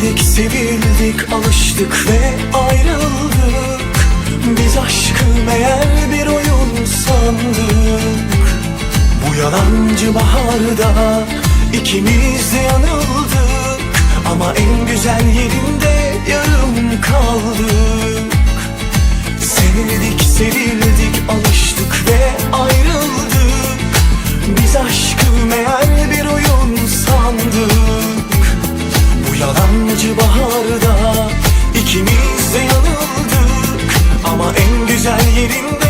Sevdik, sevildik, alıştık ve ayrıldık. Biz aşkı meğer bir oyun sandık Bu yalancı baharda ikimiz de yanıldık. Ama en güzel yerinde yarım kaldı güzel yerinde.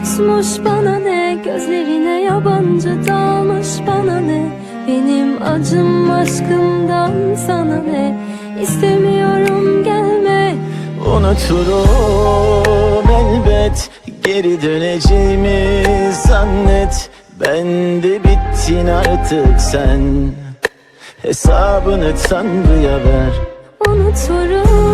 Unutmuş bana ne Gözlerine yabancı dalmış bana ne? Benim acım aşkımdan sana ne? İstemiyorum gelme. Unuturum elbet Geri döneceğimi zannet. Ben de bittin artık sen. Hesabını tanrıya ver. Unuturum